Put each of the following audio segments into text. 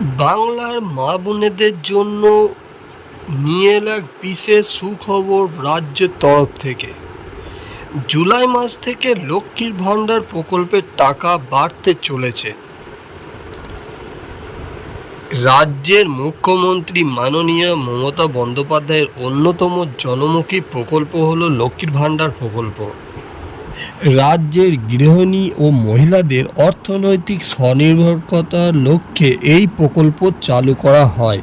বাংলার মা বোনেদের জন্য নিয়ে এল এক বিশেষ সুখবর রাজ্যের তরফ থেকে। জুলাই মাস থেকে লক্ষ্মীর ভাণ্ডার প্রকল্পের টাকা বাড়তে চলেছে। রাজ্যের মুখ্যমন্ত্রী মাননীয় মমতা বন্দ্যোপাধ্যায়ের অন্যতম জনমুখী প্রকল্প হলো লক্ষ্মীর ভাণ্ডার প্রকল্প। রাজ্যের গৃহিণী ও মহিলাদের অর্থনৈতিক স্বনির্ভরতার লক্ষ্যে এই প্রকল্প চালু করা হয়।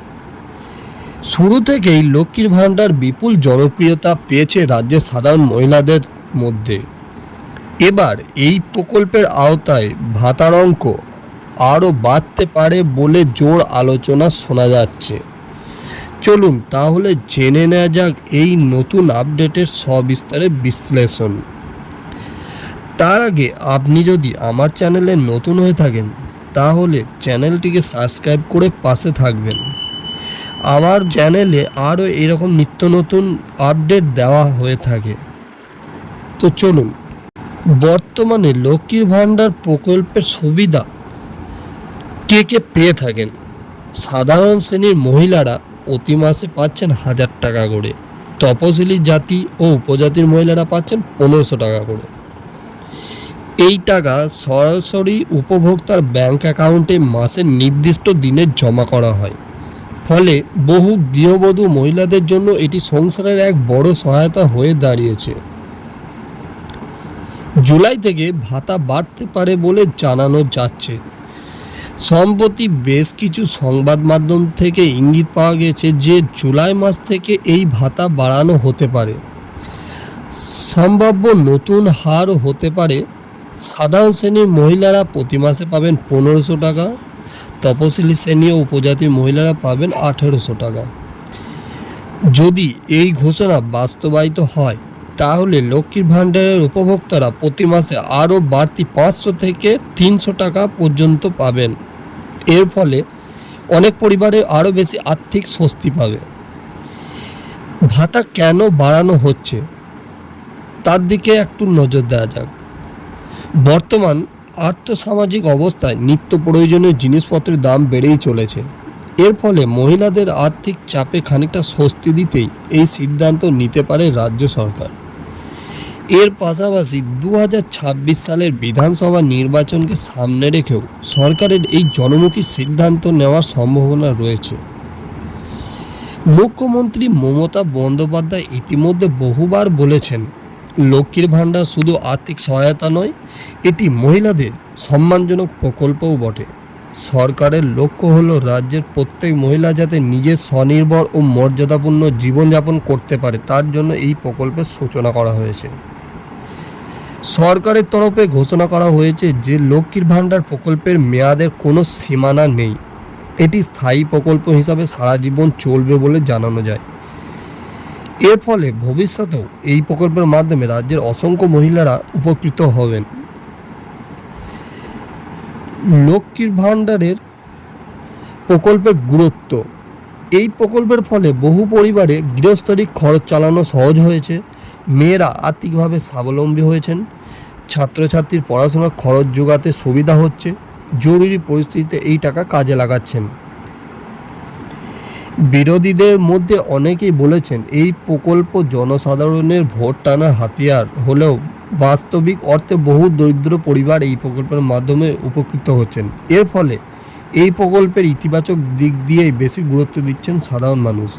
শুরু থেকেই লক্ষ্মীর ভাণ্ডার বিপুল জনপ্রিয়তা পেয়েছে রাজ্যের সাধারণ মহিলাদের মধ্যে। এবার এই প্রকল্পের আওতায় ভাতার অঙ্ক আরও বাড়তে পারে বলে জোর আলোচনা শোনা যাচ্ছে। চলুন তাহলে জেনে নেওয়া যাক এই নতুন আপডেটের সবিস্তারে বিশ্লেষণ। তার আগে আপনি যদি আমার চ্যানেলে নতুন হয়ে থাকেন, তাহলে চ্যানেলটিকে সাবস্ক্রাইব করে পাশে থাকবেন। আমার চ্যানেলে আরও এরকম নিত্য নতুন আপডেট দেওয়া হয়ে থাকে। তো চলুন, বর্তমানে লক্ষ্মীর ভাণ্ডার প্রকল্পের সুবিধা কে কে পেয়ে থাকেন? সাধারণ শ্রেণির মহিলারা প্রতি মাসে পাচ্ছেন হাজার টাকা করে। তপশিলি জাতি ও উপজাতির মহিলারা পাচ্ছেন পনেরোশো টাকা করে। এই টাকা সরাসরি উপভোক্তার ব্যাংক অ্যাকাউন্টে মাসের নির্দিষ্ট দিনে জমা করা হয়। ফলে বহু গৃহবধূ মহিলাদের জন্য এটি সংসারের এক বড় সহায়তা হয়ে দাঁড়িয়েছে। জুলাই থেকে ভাতা বাড়তে পারে বলে জানানো যাচ্ছে। সম্প্রতি বেশ কিছু সংবাদ মাধ্যম থেকে ইঙ্গিত পাওয়া গেছে যে জুলাই মাস থেকে এই ভাতা বাড়ানো হতে পারে। সম্ভাব্য নতুন হার হতে পারে সাধারণ শ্রেণির মহিলারা প্রতি মাসে পাবেন পনেরোশো টাকা, তপশিলি শ্রেণি ও উপজাতির মহিলারা পাবেন আঠেরোশো টাকা। যদি এই ঘোষণা বাস্তবায়িত হয়, তাহলে লক্ষ্মীর ভাণ্ডারের উপভোক্তারা প্রতি মাসে আরও বাড়তি পাঁচশো থেকে তিনশো টাকা পর্যন্ত পাবেন। এর ফলে অনেক পরিবারে আরও বেশি আর্থিক স্বস্তি পাবে। ভাতা কেন বাড়ানো হচ্ছে? তার দিকে একটু নজর দেওয়া যাক। বর্তমান আর্থসামাজিক অবস্থায় নিত্য প্রয়োজনীয় জিনিসপত্রের দাম বেড়েই চলেছে। এর ফলে মহিলাদের আর্থিক চাপে খানিকটা স্বস্তি দিতেই এই সিদ্ধান্ত নিতে পারে রাজ্য সরকার। এর পাশাপাশি দু হাজার ছাব্বিশ সালের বিধানসভা নির্বাচনকে সামনে রেখেও সরকারের এই জনমুখী সিদ্ধান্ত নেওয়ার সম্ভাবনা রয়েছে। মুখ্যমন্ত্রী মমতা বন্দ্যোপাধ্যায় ইতিমধ্যে বহুবার বলেছেন লক্ষ্মীর ভাণ্ডার শুধু আর্থিক সহায়তা নয়, এটি মহিলাদের সম্মানজনক প্রকল্পও বটে। সরকারের লক্ষ্য হলো রাজ্যের প্রত্যেক মহিলা যাতে নিজের স্বনির্ভর ও মর্যাদাপূর্ণ জীবনযাপন করতে পারে, তার জন্য এই প্রকল্পের সূচনা করা হয়েছে। সরকারের তরফে ঘোষণা করা হয়েছে যে লক্ষ্মীর ভাণ্ডার প্রকল্পের মেয়াদের কোনো সীমানা নেই। এটি স্থায়ী প্রকল্প হিসাবে সারা জীবন চলবে বলে জানানো যায়। এর ফলে ভবিষ্যতেও এই প্রকল্পের মাধ্যমে রাজ্যের অসংখ্য মহিলারা উপকৃত হবেন। লক্ষ্মীর ভাণ্ডারের প্রকল্পের গুরুত্ব। এই প্রকল্পের ফলে বহু পরিবারে গৃহস্থলিক খরচ চালানো সহজ হয়েছে। মেয়েরা আর্থিকভাবে স্বাবলম্বী হয়েছেন। ছাত্রছাত্রীর পড়াশোনার খরচ যোগাতে সুবিধা হচ্ছে। জরুরি পরিস্থিতিতে এই টাকা কাজে লাগাচ্ছেন। বিরোধীদের মধ্যে অনেকেই বলেছেন, এই প্রকল্প জনসাধারণের ভোট টানার হাতিয়ার হলেও বাস্তবিক অর্থে বহু দরিদ্র পরিবার এই প্রকল্পের মাধ্যমে উপকৃত হচ্ছেন। এর ফলে এই প্রকল্পের ইতিবাচক দিক দিয়েই বেশি গুরুত্ব দিচ্ছেন সাধারণ মানুষ।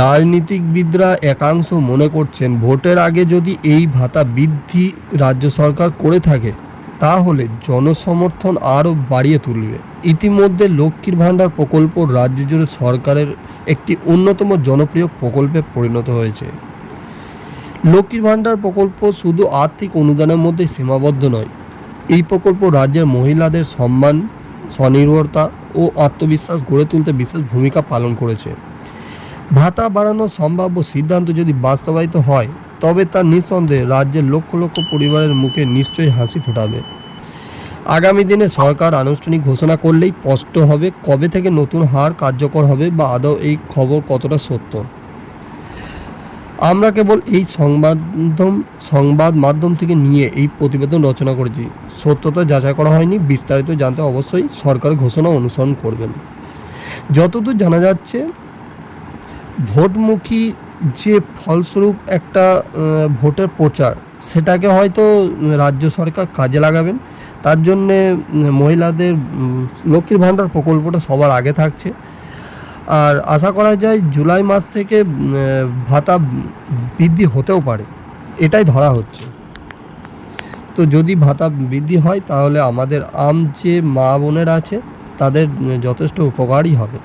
রাজনীতিকবিদরা একাংশ মনে করছেন, ভোটের আগে যদি এই ভাতা বৃদ্ধি রাজ্য সরকার করে থাকে তাহলে জনসমর্থন আরও বাড়িয়ে তুলবে। ইতিমধ্যে লক্ষ্মীর ভাণ্ডার প্রকল্প রাজ্য জুড়ে সরকারের একটি অন্যতম জনপ্রিয় প্রকল্পে পরিণত হয়েছে। লক্ষ্মীর ভাণ্ডার প্রকল্প শুধু আর্থিক অনুদানের মধ্যে সীমাবদ্ধ নয়, এই প্রকল্প রাজ্যের মহিলাদের সম্মান, স্বনির্ভরতা ও আত্মবিশ্বাস গড়ে তুলতে বিশেষ ভূমিকা পালন করেছে। ভাতা বাড়ানোর সম্ভাব্য সিদ্ধান্ত যদি বাস্তবায়িত হয় তবে তা নিঃসন্দেহে রাজ্যের লক্ষ লক্ষ পরিবারের মুখে নিশ্চয়ই হাসি ফোটাবে। আগামী দিনে সরকার আনুষ্ঠানিক ঘোষণা করলেই স্পষ্ট হবে কবে থেকে নতুন হার কার্যকর হবে বা আদৌ এই খবর কতটা সত্য। আমরা কেবল এই সংবাদ সংবাদ মাধ্যম থেকে নিয়ে এই প্রতিবেদন রচনা করেছি। সত্যতা যাচাই করা হয়নি, বিস্তারিত জানতে অবশ্যই সরকার ঘোষণা অনুসরণ করবেন। যতদূর জানা যাচ্ছে, ভোটমুখী যে ফলস্বরূপ একটা ভোটের প্রচার, সেটাকে হয়তো রাজ্য সরকার কাজে লাগাবেন। তার জন্যে মহিলাদের লক্ষ্মীর ভাণ্ডার প্রকল্পটা সবার আগে থাকছে। আর আশা করা যায় জুলাই মাস থেকে ভাতা বৃদ্ধি হতেও পারে। এটাই ধরা হচ্ছে। তো যদি ভাতা বৃদ্ধি হয়, তাহলে আমাদের আম যে মা বোনেরা আছে, তাদের যথেষ্ট উপকারই হবে।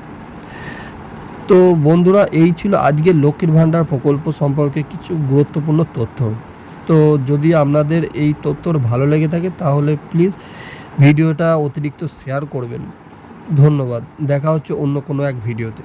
তো বন্ধুরা, এই ছিল আজকের লক্ষ্মীর ভাণ্ডার প্রকল্প সম্পর্কে কিছু গুরুত্বপূর্ণ তথ্য। তো যদি আপনাদের এই তথ্যর ভালো লেগে থাকে, তাহলে প্লিজ ভিডিওটা অতিরিক্ত শেয়ার করবেন। ধন্যবাদ। দেখা হচ্ছে অন্য কোনো এক ভিডিওতে।